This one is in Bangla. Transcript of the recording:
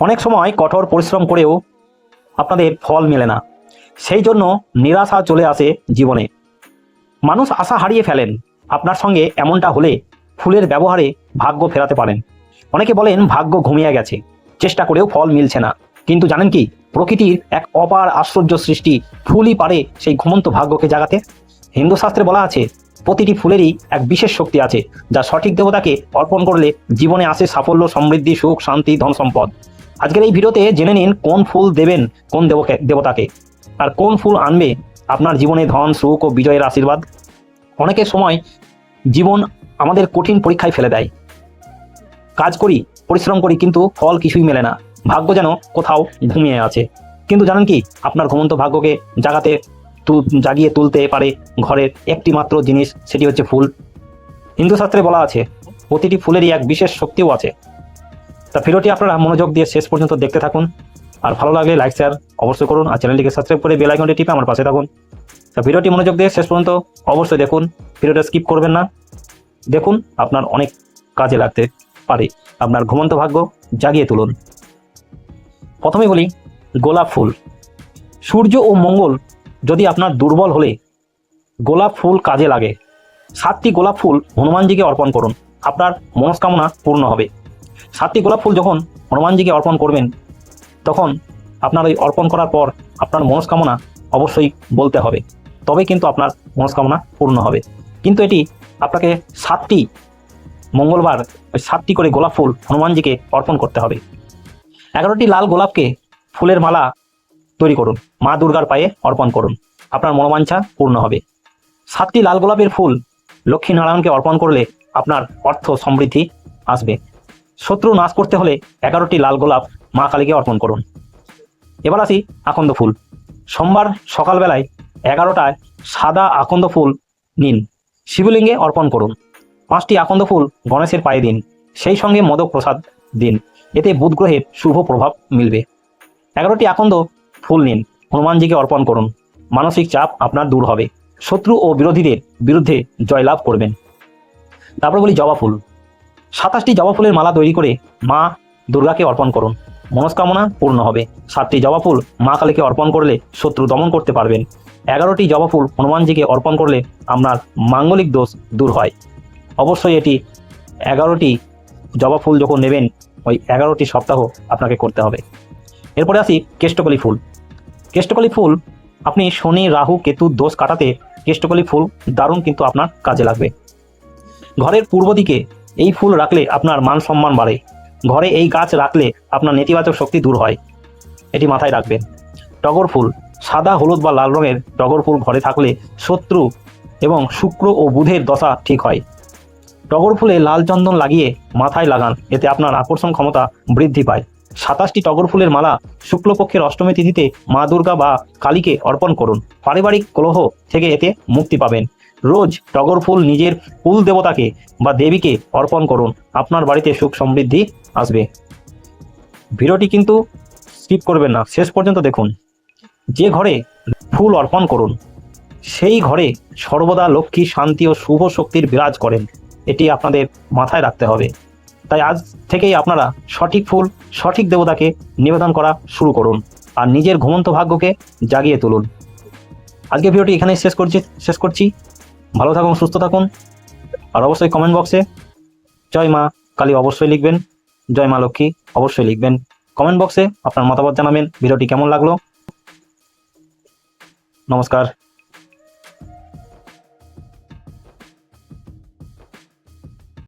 অনেক সময় কঠোর পরিশ্রম করেও আপনাদের ফল মেলে না। সেই জন্য নিরাশা চলে আসে জীবনে। মানুষ আশা হারিয়ে ফেলেন। আপনার সঙ্গে এমনটা হলে ফুলের ব্যবহারে ভাগ্য ফেরাতে পারেন। অনেকে বলেন ভাগ্য ঘুমিয়ে গেছে। চেষ্টা করেও ফল মিলছে না। কিন্তু জানেন কি? প্রকৃতির এক অপার আশ্চর্য সৃষ্টি ফুলই পারে সেই ঘুমন্ত ভাগ্যকে জাগাতে। হিন্দু শাস্ত্রে বলা আছে, প্রতিটি ফুলেরই এক বিশেষ শক্তি আছে, যা সঠিক দেবতাকে অর্পণ করলে জীবনে আসে সাফল্য, সমৃদ্ধি, সুখ, শান্তি ধন সম্পদ আজকের এই ভিডিওতে জেনে নিন কোন ফুল দেবেন কোন দেবকে দেবতাকে আর কোন ফুল আনবে আপনার জীবনে ধন, সুখ ও বিজয়ের আশীর্বাদ? অনেকের সময় জীবন আমাদের কঠিন পরীক্ষায় ফেলে দেয়। কাজ করি, পরিশ্রম করি, কিন্তু ফল কিছুই মেলে না। ভাগ্য যেন কোথাও ঘুমিয়ে আছে। কিন্তু জানেন কি, আপনার ঘুমন্ত ভাগ্যকে জাগাতে জাগিয়ে তুলতে পারে ঘরের একটি মাত্র জিনিস, সেটি হচ্ছে ফুল। হিন্দু শাস্ত্রে বলা আছে, প্রতিটি ফুলেরই এক বিশেষ শক্তিও আছে। তা ভিডিওটি আপনারা মনোযোগ দিয়ে শেষ পর্যন্ত দেখতে থাকুন। আর ভালো লাগলে লাইক শেয়ার অবশ্যই করুন আর চ্যানেলটিকে সাবস্ক্রাইব করে বেল আইকনটি টিপে আমার পাশে থাকুন। তা ভিডিওটি মনোযোগ দিয়ে শেষ পর্যন্ত অবশ্যই দেখুন। ভিডিওটা স্কিপ করবেন না। দেখুন আপনার অনেক কাজে লাগতে পারে। আপনার ঘুমন্ত ভাগ্য জাগিয়ে তুলুন। প্রথমে বলি, গোলাপ ফুল। সূর্য ও মঙ্গল যদি আপনার দুর্বল হলে গোলাপ ফুল কাজে লাগে। সাতটি গোলাপ ফুল হনুমানজিকে অর্পণ করুন। আপনার মনস্কামনা পূর্ণ হবে। সাতটি গোলাপ ফুল যখন হনুমানজিকে অর্পণ করবেন, তখন আপনার ওই অর্পণ করার পর আপনার মনস্কামনা অবশ্যই বলতে হবে। তবে কিন্তু আপনার মনস্কামনা পূর্ণ হবে। কিন্তু এটি আপনাকে সাতটি মঙ্গলবার ওই সাতটি করে গোলাপ ফুল হনুমানজিকে অর্পণ করতে হবে। এগারোটি লাল গোলাপকে ফুলের মালা তৈরি করুন, মা দুর্গার পায়ে অর্পণ করুন। আপনার মনোবাঞ্ছা পূর্ণ হবে। সাতটি লাল গোলাপের ফুল লক্ষ্মীনারায়ণকে অর্পণ করলে আপনার অর্থ সমৃদ্ধি আসবে। শত্রু নাশ করতে হলে এগারোটি লাল গোলাপ মা কালীকে অর্পণ করুন। এবার আসি আকন্দ ফুল। সোমবার সকালবেলায় এগারোটায় সাদা আকন্দ ফুল নিন। শিবলিঙ্গে অর্পণ করুন। পাঁচটি আকন্দ ফুল গণেশের পায়ে দিন। সেই সঙ্গে মদক প্রসাদ দিন। এতে বুধ গ্রহের শুভ প্রভাব মিলবে। এগারোটি আকন্দ ফুল নিন। হনুমানজিকে অর্পণ করুন। মানসিক চাপ আপনার দূর হবে। শত্রু ও বিরোধীদের বিরুদ্ধে জয়লাভ করবেন। তারপর বলি জবা ফুল। সাতাশটি জবা ফুলের মালা তৈরি করে মা দুর্গাকে অর্পণ করুন। মনস্কামনা পূর্ণ হবে। সাতটি জবা ফুল মা কালীকে অর্পণ করলে শত্রু দমন করতে পারবেন। এগারোটি জবা ফুল হনুমানজিকে অর্পণ করলে আপনার মাঙ্গলিক দোষ দূর হয়। অবশ্যই এটি এগারোটি জবা ফুল যখন নেবেন, ওই এগারোটি সপ্তাহ আপনাকে করতে হবে। এরপরে আসি কেষ্টকলি ফুল। কেষ্টকলি ফুল, আপনি শনি, রাহু কেতুর দোষ কাটাতে কেষ্টকলি ফুল দারুণ কিন্তু আপনার কাজে লাগবে। ঘরের পূর্ব দিকে এই ফুল রাখলে আপনার মান সম্মান বাড়ে। ঘরে এই গাছ রাখলে আপনার নেতিবাচক শক্তি দূর হয়। এটি মাথায় রাখবেন। টগর ফুল, সাদা, হলুদ বা লাল রঙের টগর ফুল ঘরে থাকলে শত্রু এবং শুক্র ও বুধের দশা ঠিক হয়। টগর ফুলে লাল চন্দন লাগিয়ে মাথায় লাগান, এতে আপনার আকর্ষণ ক্ষমতা বৃদ্ধি পায়। সাতাশটি টগর ফুলের মালা শুক্লপক্ষের অষ্টমী তিথিতে মা দুর্গা বা কালীকে অর্পণ করুন। পারিবারিক কলহ থেকে এতে মুক্তি পাবেন। রোজ টগর ফুল নিজের কুল দেবতাকে বা দেবীকে অর্পণ করুন। আপনার বাড়িতে সুখ সমৃদ্ধি আসবে। ভিডিওটি কিন্তু স্কিপ করবেন না, শেষ পর্যন্ত দেখুন। যে ঘরে ফুল অর্পণ করুন, সেই ঘরে সর্বদা লক্ষ্মী শান্তি ও শুভ শক্তির বিরাজ করেন। এটি আপনাদের মাথায় রাখতে হবে। তাই আজ থেকেই আপনারা সঠিক ফুল, সঠিক দেবতাকে নিবেদন করা শুরু করুন আর নিজের ঘুমন্ত ভাগ্যকে জাগিয়ে তুলুন। আজকে ভিডিওটি এখানেই শেষ করছি শেষ করছি। ভালো থাকুন, সুস্থ থাকুন। আর অবশ্যই কমেন্ট বক্সে জয় মা কালী অবশ্যই লিখবেন, জয় মা লক্ষ্মী অবশ্যই লিখবেন। কমেন্ট বক্সে আপনার মতামত জানাবেন, ভিডিওটি কেমন লাগল? নমস্কার।